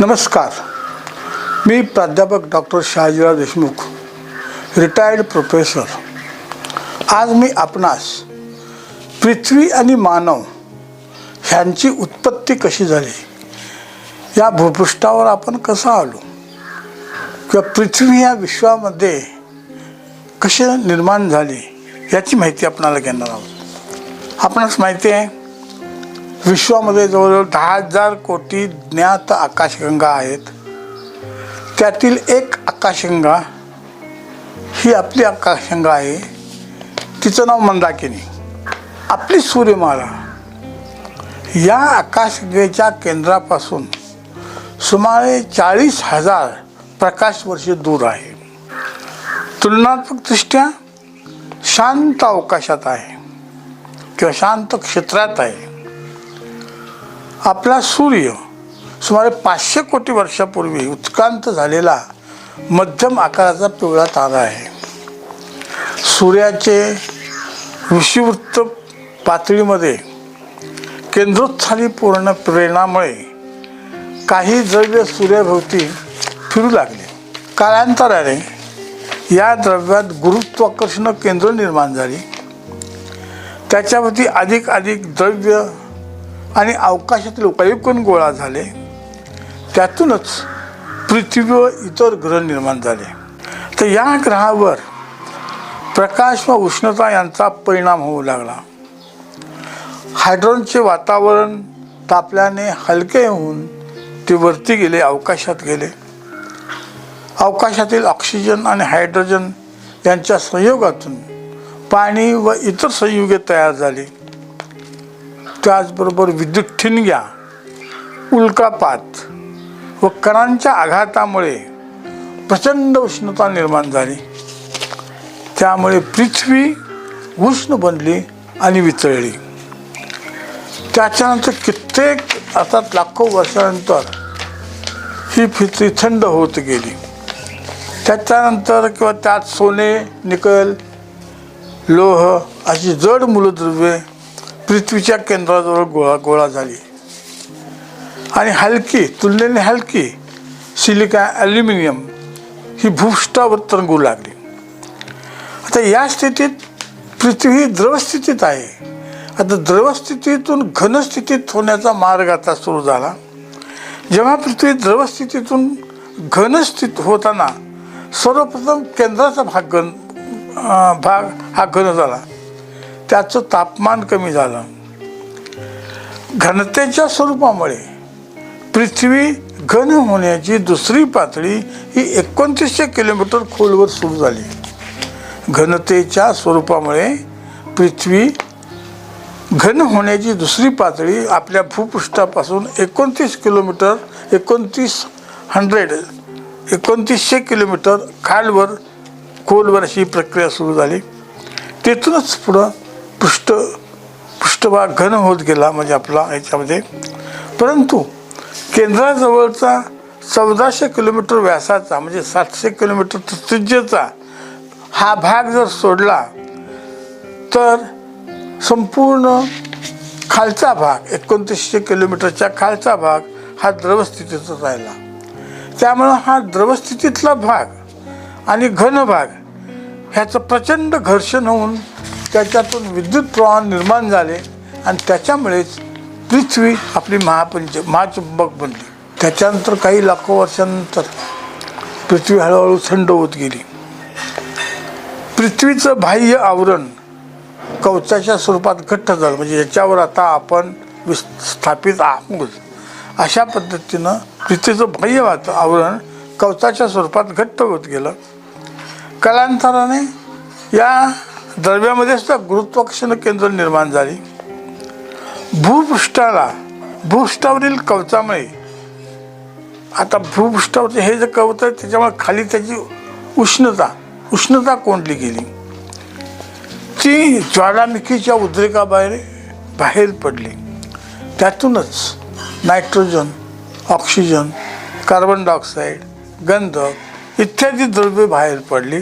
नमस्कार. मी प्राध्यापक doctor Shahajirao Deshmukh retired professor आज मी आपणास पृथ्वी आणि मानव ह्यांची उत्पत्ती कशी झाली या भूपृष्ठावर आपण कसं आलो किंवा पृथ्वी या विश्वामध्ये कसे निर्माण झाली याची माहिती आपणाला घेणार आहोत. आपणास माहिती आहे विश्वामध्ये जवळजवळ दहा हजार कोटी ज्ञात आकाशगंगा आहेत. त्यातील एक आकाशगंगा ही आपली आकाशगंगा आहे. तिचं नाव मंदाकिनी. आपली सूर्यमाला. या आकाशगंगेच्या केंद्रापासून सुमारे चाळीस हजार प्रकाशवर्षे दूर आहे. तुलनात्मकदृष्ट्या शांत अवकाशात आहे. किंवा शांत क्षेत्रात आहे. आपला सूर्य सुमारे पाचशे कोटी वर्षापूर्वी उत्क्रांत झालेला मध्यम आकाराचा पिवळा तारा आहे. सूर्याचे विषुवृत्त पातळीमध्ये केंद्रोत्थानी पूर्ण प्रेरणामुळे काही द्रव्य सूर्याभोवती फिरू लागले. कालांतराने या द्रव्यात गुरुत्वाकर्षण केंद्र निर्माण झाली. त्याच्यावरती अधिक अधिक द्रव्य आणि अवकाशातील उपयुक्तन गोळा झाले. त्यातूनच पृथ्वी व इतर ग्रह निर्माण झाले. तर या ग्रहावर प्रकाश व उष्णता यांचा परिणाम होऊ लागला. हायड्रोनचे वातावरण तापल्याने हलके होऊन ते वरती गेले अवकाशात गेले. अवकाशातील ऑक्सिजन आणि हायड्रोजन यांच्या संयोगातून पाणी व इतर संयुगे तयार झाली. त्याचबरोबर विद्युत ठिणग्या उल्कापात व कणांच्या आघातामुळे प्रचंड उष्णता निर्माण झाली. त्यामुळे पृथ्वी उष्ण बनली आणि वितळली. त्याच्यानंतर कित्येक अर्थात लाखो वर्षानंतर ही पृथ्वी थंड होत गेली. त्याच्यानंतर किंवा त्यात सोने निकल लोह अशी जड मूलद्रव्ये पृथ्वीच्या केंद्राजवळ गोळा गोळा झाली. आणि हलकी तुलनेने हलकी सिलिका ॲल्युमिनियम ही भूपृष्ठावर तरंगू लागली. आता या स्थितीत पृथ्वी द्रवस्थितीत आहे. आता द्रवस्थितीतून घनस्थितीत होण्याचा मार्ग आता सुरू झाला. जेव्हा पृथ्वी द्रवस्थितीतून घनस्थित होताना सर्वप्रथम केंद्राचा भाग घन भाग हा घन झाला. त्याचं तापमान कमी झालं. घनतेच्या स्वरूपामुळे पृथ्वी घन होण्याची दुसरी पातळी ही एकोणतीसशे किलोमीटर खोलवर सुरू झाली. घनतेच्या स्वरूपामुळे पृथ्वी घन होण्याची दुसरी पातळी आपल्या भूपृष्ठापासून एकोणतीस किलोमीटर एकोणतीस हंड्रेड एकोणतीसशे किलोमीटर खालवर खोलवर अशी प्रक्रिया सुरू झाली. तेथूनच पुढं पृष्ठ पृष्ठभाग घन होत गेला म्हणजे आपला याच्यामध्ये. परंतु केंद्राजवळचा चौदाशे किलोमीटर व्यासाचा म्हणजे सातशे किलोमीटर त्रिज्येचा हा भाग जर सोडला तर संपूर्ण खालचा भाग एकोणतीसशे किलोमीटरच्या खालचा भाग हा द्रवस्थितीचा राहिला. त्यामुळं हा द्रवस्थितीतला भाग आणि घन भाग ह्याचं प्रचंड घर्षण होऊन त्याच्यातून विद्युत प्रवाह निर्माण झाले आणि त्याच्यामुळेच पृथ्वी आपली महापंच महाचुंबक बनली. त्याच्यानंतर काही लाखो वर्षानंतर पृथ्वी हळूहळू थंड होत गेली. पृथ्वीचं बाह्य आवरण कवचाच्या स्वरूपात घट्ट झालं. म्हणजे याच्यावर आता आपण विस स्थापित आहोत. अशा पद्धतीनं पृथ्वीचं बाह्य वात आवरण कवचाच्या स्वरूपात घट्ट होत गेलं. कालांतराने या द्रव्यामध्ये सुद्धा गुरुत्वाकर्षण केंद्र निर्माण झाली. भूपृष्ठाला भूपृष्ठावरील कवचामुळे आता भूपृष्ठावरचे हे जे कवच आहे त्याच्यामुळे खाली त्याची उष्णता उष्णता कोंडली गेली. ती ज्वालामुखीच्या उद्रेकाबाहेर बाहेर पडली. त्यातूनच नायट्रोजन ऑक्सिजन कार्बन डायऑक्साईड गंधक इत्यादी द्रव्ये बाहेर पडली.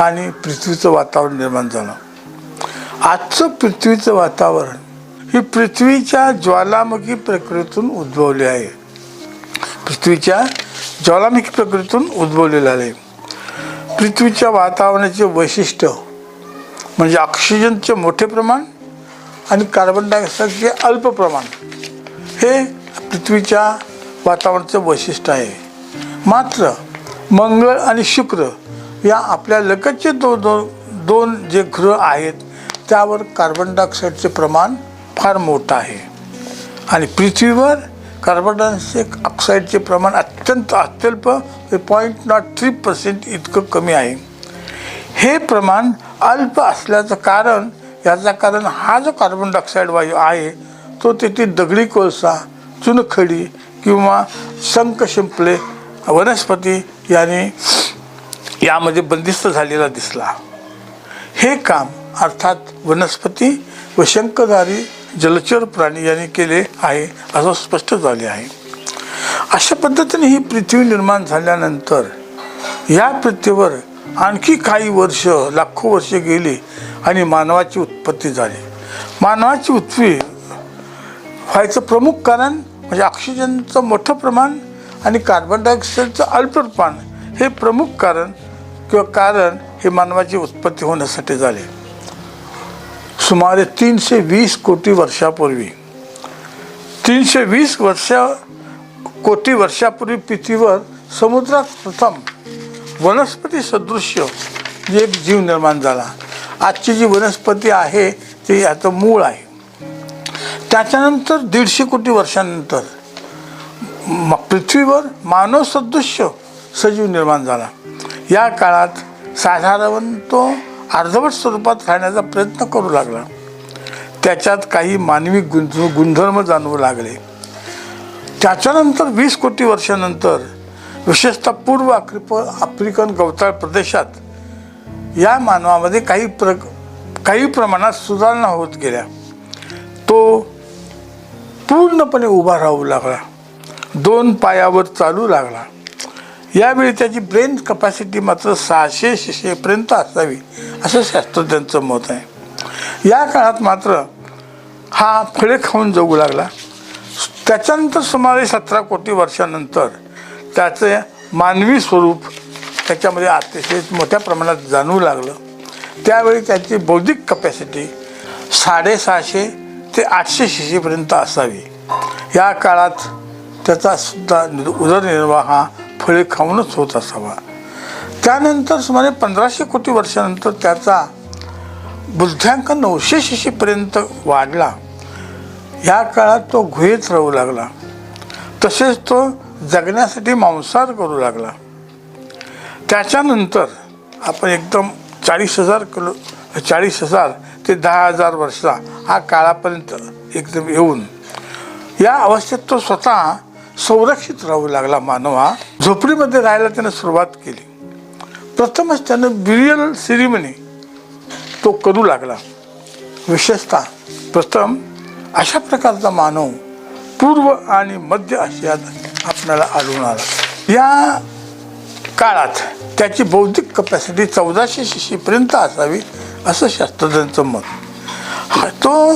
आणि पृथ्वीचं वातावरण निर्माण झालं. आजचं पृथ्वीचं वातावरण ही पृथ्वीच्या ज्वालामुखी प्रक्रियेतून उद्भवली आहे. पृथ्वीच्या ज्वालामुखी प्रकृतीतून उद्भवलेलं आहे. पृथ्वीच्या वातावरणाचे वैशिष्ट्य म्हणजे ऑक्सिजनचे मोठे प्रमाण आणि कार्बन डायऑक्साईडचे अल्प प्रमाण हे पृथ्वीच्या वातावरणाचं वैशिष्ट्य आहे. मात्र मंगळ आणि शुक्र या आपल्या लगतचे दो दो दोन जे ग्रह आहेत त्यावर कार्बन डायऑक्साईडचे प्रमाण फार मोठं आहे. आणि पृथ्वीवर कार्बन डायऑक्साईड ऑक्साईडचे प्रमाण अत्यंत अत्यल्प पॉईंट नॉट थ्री पर्सेंट इतकं कमी आहे. हे प्रमाण अल्प असल्याचं कारण याचं कारण हा जो कार्बन डायऑक्साईड वायू आहे तो तेथे दगडी कोळसा चुनखडी किंवा शंख शिंपले वनस्पती याने यामध्ये बंदिस्त झालेला दिसला. हे काम अर्थात वनस्पती व शंखधारी जलचर प्राणी यांनी केले आहे असं स्पष्ट झाले आहे. अशा पद्धतीने ही पृथ्वी निर्माण झाल्यानंतर या पृथ्वीवर आणखी काही वर्ष लाखो वर्ष गेली आणि मानवाची उत्पत्ती झाली. मानवाची उत्पत्ती व्हायचं प्रमुख कारण म्हणजे ऑक्सिजनचं मोठं प्रमाण आणि कार्बन डायऑक्साईडचं अल्प प्रमाण हे प्रमुख कारण किंवा कारण हे मानवाची उत्पत्ती होण्यासाठी झाले. सुमारे तीनशे वीस कोटी वर्षापूर्वी तीनशे वीस वर्ष कोटी वर्षापूर्वी पृथ्वीवर समुद्रात प्रथम वनस्पती सदृश्य जे एक जीव निर्माण झाला. आजची जी वनस्पती आहे ती याचं मूळ आहे. त्याच्यानंतर दीडशे कोटी वर्षानंतर पृथ्वीवर मानव सदृश्य सजीव निर्माण झाला. या काळात साधारण तो अर्धवट स्वरूपात राहण्याचा प्रयत्न करू लागला. त्याच्यात काही मानवी गुंध गुणधर्म जाणवू लागले. त्याच्यानंतर वीस कोटी वर्षानंतर विशेषतः पूर्व आफ्रिप आफ्रिकन गवताळ प्रदेशात या मानवामध्ये काही प्र काही प्रमाणात सुधारणा होत गेल्या. तो पूर्णपणे उभा राहू लागला. दोन पायावर चालू लागला. यावेळी त्याची ब्रेन कपॅसिटी मात्र सहाशे शिशेपर्यंत असावी असं शास्त्रज्ञांचं मत आहे. या काळात मात्र हा फळे खाऊन जगू लागला. त्याच्यानंतर सुमारे सतरा कोटी वर्षानंतर त्याचे मानवी स्वरूप त्याच्यामध्ये अतिशय मोठ्या प्रमाणात जाणवू लागलं. त्यावेळी त्याची बौद्धिक कपॅसिटी साडेसहाशे ते आठशे शिशीपर्यंत असावी. या काळात त्याचा सुद्धा उदरनिर्वाह हा फळे खाऊनच होत असावा. त्यानंतर सुमारे पंधराशे कोटी वर्षानंतर त्याचा बुद्ध्यांक नऊशे शिशीपर्यंत वाढला. या काळात तो गुहेत राहू लागला. तसेच तो जगण्यासाठी मांसाहार करू लागला. त्याच्यानंतर आपण एकदम चाळीस हजार किलो चाळीस हजार ते दहा हजार वर्षा हा काळापर्यंत एकदम येऊन या अवस्थेत तो स्वतः संरक्षित राहू लागला मानव. हा झोपडीमध्ये राहायला त्यानं सुरुवात केली. प्रथमच त्यानं बिरियल सिरिमनी तो करू लागला. विशेषतः प्रथम अशा प्रकारचा मानव पूर्व आणि मध्य आशियात आपल्याला आढळून आला. या काळात त्याची बौद्धिक कपॅसिटी चौदाशे शिशीपर्यंत असावी असं शास्त्रज्ञांचं मत. तो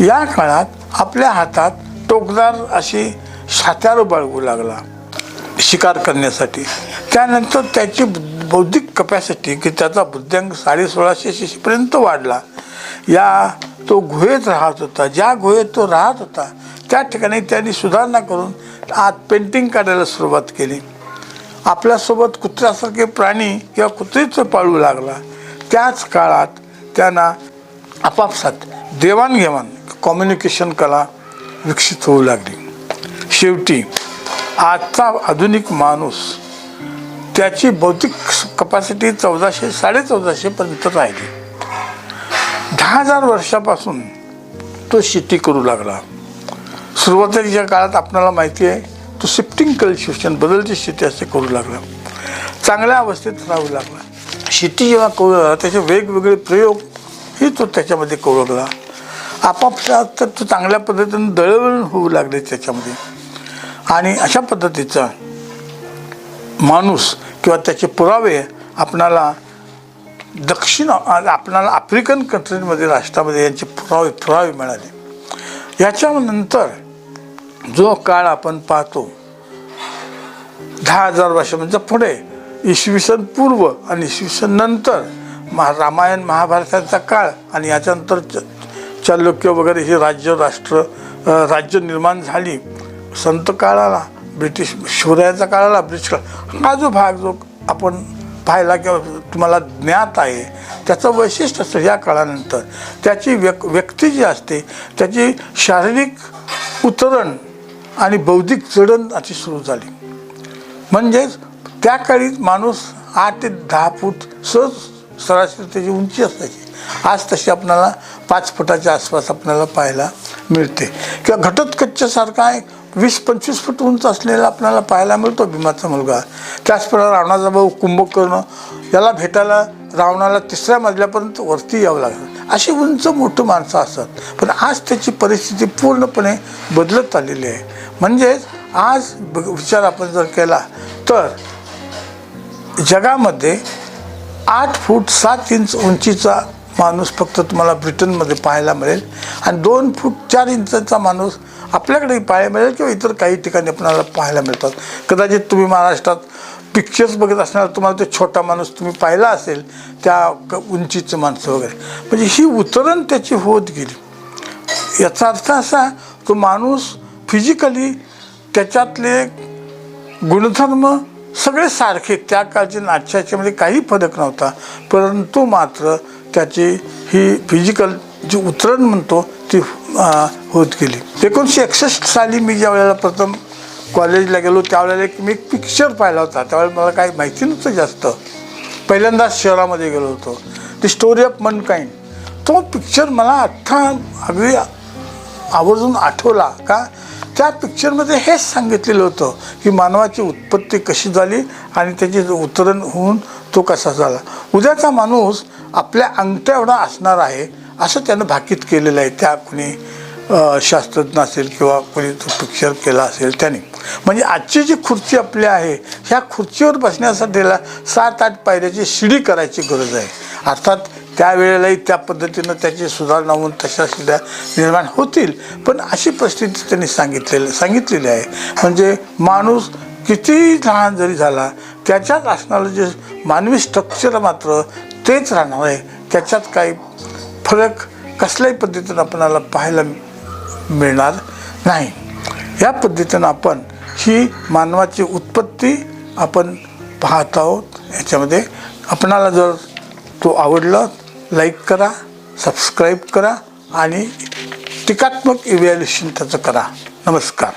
या काळात आपल्या हातात टोकदार अशी शात्यार बाळगू लागला शिकार करण्यासाठी. त्यानंतर त्याची बौद्धिक कपॅसिटी की त्याचा बुद्ध्यांक साडेसोळाशे शिशीपर्यंत वाढला. या तो गुहेत राहत होता. ज्या गुहेत तो राहत होता त्या ठिकाणी त्यांनी सुधारणा करून आत पेंटिंग काढायला सुरुवात केली. आपल्यासोबत कुत्र्यासारखे प्राणी किंवा कुत्रीच पाळू लागला. त्याच काळात त्यांना आपापसात देवाणघेवाण कम्युनिकेशन कला विकसित होऊ लागली. शेवटी आजचा आधुनिक माणूस त्याची बौद्धिक कपॅसिटी चौदाशे साडे चौदाशेपर्यंत राहिली. दहा हजार वर्षापासून तो शेती करू लागला. सुरुवातीच्या काळात आपल्याला माहिती आहे तो शिफ्टिंग कल्टिवेशन बदलची शेती असे करू लागला. चांगल्या अवस्थेत राहू लागला. शेती जेव्हा करू लागला त्याचे वेगवेगळे प्रयोग हे तो त्याच्यामध्ये करू लागला. आपापसात तर तो चांगल्या पद्धतीने दळवळण होऊ लागले त्याच्यामध्ये. आणि अशा पद्धतीचा माणूस किंवा त्याचे पुरावे आपणाला दक्षिण आपणाला आफ्रिकन कंट्रीमध्ये राष्ट्रामध्ये यांचे पुरावे पुरावे मिळाले. याच्यानंतर जो काळ आपण पाहतो दहा हजार वर्षांच्या पुढे इसवी सन पूर्व आणि इसवी सन नंतर महा रामायण महाभारताचा काळ आणि याच्यानंतर च चालुक्य वगैरे हे राज्य राष्ट्र राज्य निर्माण झाली. संत काळाला ब्रिटिश शिवरायाचा काळाला ब्रिटिश काळ हा जो भाग जो आपण पाहायला किंवा तुम्हाला ज्ञात आहे त्याचं वैशिष्ट्य असतं या काळानंतर. त्याची व्यक् व्यक्ती जी असते त्याची शारीरिक उतरण आणि बौद्धिक चढण अशी सुरू झाली. म्हणजेच त्या काळी माणूस आठ ते दहा फूट सहज सरासरी त्याची उंची असायची. आज तशी आपल्याला पाच फुटाच्या आसपास आपल्याला पाहायला मिळते. किंवा घटोत्कचसारखा एक वीस पंचवीस फूट उंच असलेला आपल्याला पाहायला मिळतो भीमाचा मुलगा. त्याचप्रमाणे रावणाचा भाऊ कुंभकर्ण याला भेटायला रावणाला तिसऱ्या मजल्यापर्यंत वरती यावं लागलं अशी उंच मोठं माणसं असतात. पण आज त्याची परिस्थिती पूर्णपणे बदलत आलेली आहे. म्हणजेच आज ब- विचार आपण जर केला तर जगामध्ये आठ फूट सात इंच उंचीचा माणूस फक्त तुम्हाला ब्रिटनमध्ये पाहायला मिळेल. आणि दोन फूट चार इंचाचा माणूस आपल्याकडेही पाहायला मिळेल किंवा इतर काही ठिकाणी आपणाला पाहायला मिळतात. कदाचित तुम्ही महाराष्ट्रात पिक्चर्स बघत असणार तुम्हाला तो छोटा माणूस तुम्ही पाहिला असेल त्या क- उंचीचं माणसं वगैरे. म्हणजे ही उतरण त्याची होत गेली. याचा अर्थ असा तो माणूस फिजिकली त्याच्यातले गुणधर्म सगळे सारखे त्या काळचे नाट्याच्यामध्ये म्हणजे काही फरक नव्हता. परंतु मात्र त्याची ही फिजिकल जी उतरण म्हणतो ती होत गेली. एकोणीसशे एकसष्ट साली मी ज्या वेळेला प्रथम कॉलेजला गेलो त्यावेळेला एक मी एक पिक्चर पाहिला होता. त्यावेळेला मला काही माहिती नव्हतं जास्त. पहिल्यांदाच शहरामध्ये गेलो होतो. दी स्टोरी ऑफ मनकाईंड तो पिक्चर मला अठ्ठा अगदी आवर्जून आठवला का त्या पिक्चरमध्ये हेच सांगितलेलं होतं की मानवाची उत्पत्ती कशी झाली आणि त्याची उतरण होऊन तो कसा झाला. उद्याचा माणूस आपल्या अंगठ्या एवढा असणार आहे असं त्यानं भाकीत केलेलं आहे. त्या कोणी शास्त्रज्ञ असेल किंवा कोणी तो पिक्चर केला असेल त्याने. म्हणजे आजची जी खुर्ची आपली आहे ह्या खुर्चीवर बसण्यासाठीला सात आठ पायऱ्याची शिडी करायची गरज आहे. अर्थात त्यावेळेलाही त्या पद्धतीनं त्याची सुधारणा होऊन तशा सुद्धा निर्माण होतील. पण अशी परिस्थिती त्यांनी सांगितलेली सांगितलेली आहे. म्हणजे माणूस किती लहान जरी झाला त्याच्यात असणारं जे मानवी स्ट्रक्चर मात्र तेच राहणार आहे. त्याच्यात काही फरक कसल्याही पद्धतीनं आपणाला पाहायला मिळणार नाही. या पद्धतीनं आपण ही मानवाची उत्पत्ती आपण पाहत आहोत. याच्यामध्ये आपणाला जर तो आवडला लाईक करा सबस्क्राईब करा आणि टीकात्मक इव्हॅल्युएशन त्याचं करा. नमस्कार.